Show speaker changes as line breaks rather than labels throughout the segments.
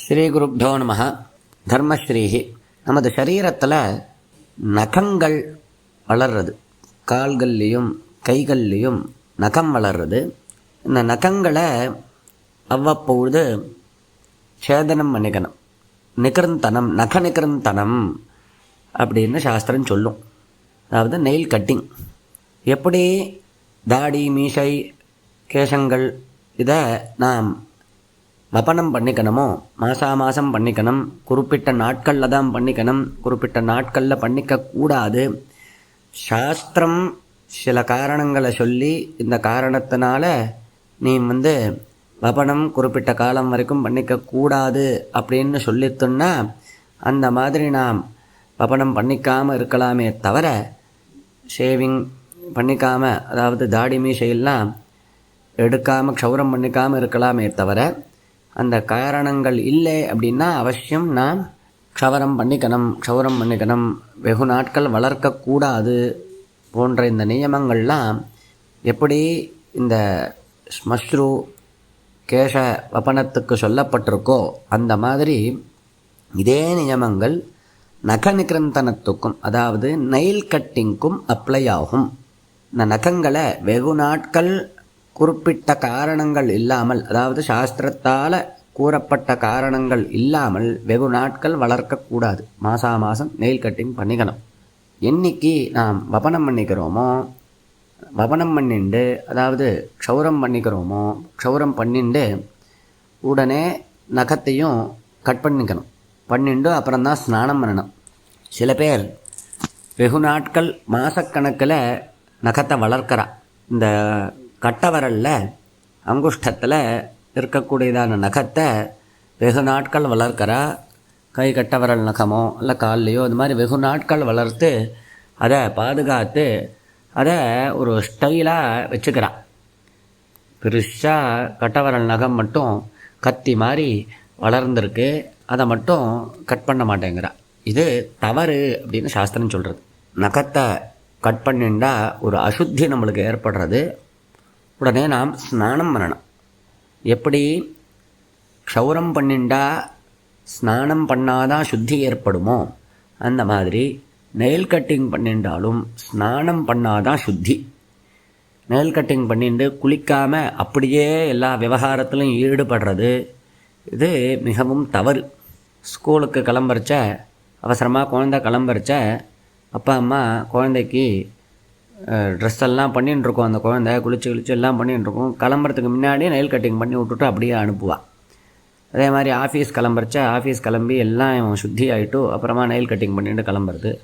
ஸ்ரீ ஸ்ரீகுருப்போ நம. தர்மஸ்ரீஹி. நமது சரீரத்தில் நகங்கள் வளர்றது. கால்கள்லேயும் கைகள்லேயும் நகம் வளர்றது. இந்த நகங்களை அவ்வப்பொழுது சேதனம் பண்ணிக்கணும். நிகர்ந்தனம் நக நிகர்ந்தனம் அப்படின்னு சாஸ்திரம் சொல்லும். அதாவது நெயில் கட்டிங் எப்படி தாடி மீசை கேசங்கள் இதை நாம் வபனம் பண்ணிக்கணுமோ? மாசா மாதம் பண்ணிக்கணும். குறிப்பிட்ட நாட்களில் தான் பண்ணிக்கணும். குறிப்பிட்ட நாட்களில் பண்ணிக்க கூடாது. சாஸ்திரம் சில காரணங்களை சொல்லி இந்த காரணத்தினால நீ வந்து வபனம் குறிப்பிட்ட காலம் வரைக்கும் பண்ணிக்க கூடாது அப்படின்னு சொல்லித்தோன்னா அந்த மாதிரி நாம் வபனம் பண்ணிக்காமல் இருக்கலாமே தவிர ஷேவிங் பண்ணிக்காமல் அதாவது தாடி மீசையெல்லாம் எடுக்காமல் க்ஷௌரம் பண்ணிக்காமல் இருக்கலாமே தவிர அந்த காரணங்கள் இல்லை அப்படின்னா அவசியம் நாம் க்ஷவரம் பண்ணிக்கணும் க்ஷௌரம் பண்ணிக்கணும். வெகு நாட்கள் வளர்க்கக்கூடாது போன்ற இந்த நியமங்கள்லாம் எப்படி இந்த ஸ்மஸ்ரு கேச வபனத்துக்கு சொல்லப்பட்டிருக்கோ அந்த மாதிரி இதே நியமங்கள் நக நிகிரந்தனத்துக்கும் அதாவது நெயில் கட்டிங்க்கும் அப்ளை ஆகும். இந்த நகங்களை வெகு நாட்கள் குறிப்பிட்ட காரணங்கள் இல்லாமல் அதாவது சாஸ்திரத்தால் கூறப்பட்ட காரணங்கள் இல்லாமல் வெகு நாட்கள் வளர்க்கக்கூடாது மாதா மாதம் நெயில் கட்டிங் பண்ணிக்கணும். என்னைக்கு நாம் வபனம் பண்ணிக்கிறோமோ வபனம் பண்ணிண்டு அதாவது க்ஷௌரம் பண்ணிக்கிறோமோ க்ஷௌரம் பண்ணிண்டு உடனே நகத்தையும் கட் பண்ணிக்கணும். பண்ணிண்டு அப்புறம்தான் ஸ்நானம் பண்ணணும். சில பேர் வெகு நாட்கள் மாதக்கணக்கில் நகத்தை வளர்க்குறா. இந்த கட்டவரலில் அங்குஷ்டத்தில் இருக்கக்கூடியதான நகத்தை வெகு நாட்கள் வளர்க்குறா கை கட்டவரல் நகமோ இல்லை கால்லையோ இது மாதிரி வெகு நாட்கள் வளர்த்து அதை பாதுகாத்து அதை ஒரு ஸ்டைலாக வச்சுக்கிறான் பெருசாக கட்டவரல் நகம் மட்டும் கத்தி மாதிரி வளர்ந்துருக்கு. அதை மட்டும் கட் பண்ண மாட்டேங்கிறா. இது தவறு அப்படின்னு சாஸ்திரம் சொல்கிறது நகத்தை கட் பண்ணிண்டா ஒரு அசுத்தி நம்மளுக்கு ஏற்படுறது. உடனே நாம் ஸ்நானம் பண்ணணும். எப்படி? க்ஷௌரம் பண்ணிண்டா ஸ்நானம் பண்ணாதான் சுத்தி ஏற்படுமோ? அந்த மாதிரி நெயில் கட்டிங் பண்ணிண்டாலும் ஸ்நானம் பண்ணாதான் சுத்தி. நெயில் கட்டிங் பண்ணிட்டு குளிக்காமல் அப்படியே எல்லா விவகாரத்திலும் ஈடுபடுறது இது மிகவும் தவறு. ஸ்கூலுக்கு கிளம்புறச்ச அவசரமாக குழந்த கிளம்புறச்ச அப்பா அம்மா குழந்தைக்கு ட்ரெஸ் எல்லாம் பண்ணின்னு இருக்கோம் அந்த குழந்தை குளிச்சு குளிச்சு எல்லாம் பண்ணின்னு இருக்கோம் கிளம்புறதுக்கு முன்னாடியே நெயில் கட்டிங் பண்ணி விட்டுட்டு அப்படியே அனுப்புவாள் அதே மாதிரி ஆஃபீஸ் கிளம்புறச்சா ஆஃபீஸ் கிளம்பி எல்லாம் சுத்தி ஆகிட்டு அப்புறமா நெயில் கட்டிங் பண்ணிட்டு கிளம்புறது.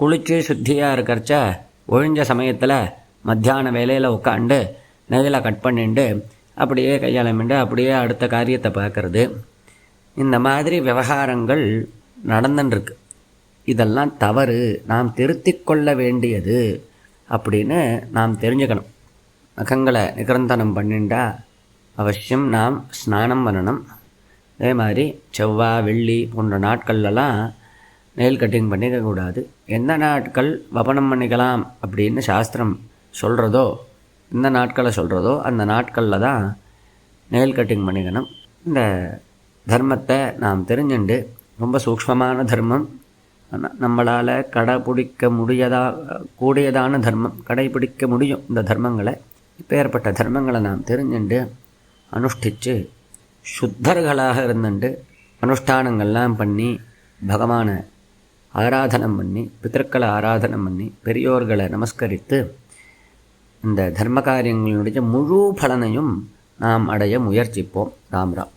குளிச்சு சுத்தியாக இருக்கிறச்சா ஒழிஞ்ச சமயத்தில் மத்தியான வேலையில் உட்காந்து நெயிலை கட் பண்ணிட்டு அப்படியே கையாளமிண்டு அப்படியே அடுத்த காரியத்தை பார்க்குறது இந்த மாதிரி விவகாரங்கள் நடந்துட்டுருக்கு இதெல்லாம் தவறு. நாம் திருத்திக் கொள்ள வேண்டியது அப்படின்னு நாம் தெரிஞ்சுக்கணும். நகங்களை நிகரந்தனம் பண்ணிண்டா அவசியம் நாம் ஸ்நானம் பண்ணணும். அதே மாதிரி செவ்வாய் வெள்ளி போன்ற நாட்கள்லலாம் நெயில் கட்டிங் பண்ணிக்கக்கூடாது எந்த நாட்கள் வபனம் பண்ணிக்கலாம் அப்படின்னு சாஸ்திரம் சொல்கிறதோ எந்த நாட்களை சொல்கிறதோ அந்த நாட்களில் தான் நெயில் கட்டிங் பண்ணிக்கணும். இந்த தர்மத்தை நாம் தெரிஞ்சுண்டு ரொம்ப சூக்ஷ்மமான தர்மம். நம்மளால் கடைபிடிக்க முடியதா கூடியதான தர்மம் கடைபிடிக்க முடியும் இந்த தர்மங்களை. இப்போ ஏற்பட்ட தர்மங்களை நாம் தெரிஞ்சுண்டு அனுஷ்டித்து சுத்தர்களாக இருந்துட்டு அனுஷ்டானங்கள்லாம் பண்ணி பகவானை ஆராதனம் பண்ணி பித்தர்களை ஆராதனம் பண்ணி பெரியோர்களை நமஸ்கரித்து இந்த தர்ம காரியங்களுடைய முழு பலனையும் நாம் அடைய முயற்சிப்போம். ராம் ராம்.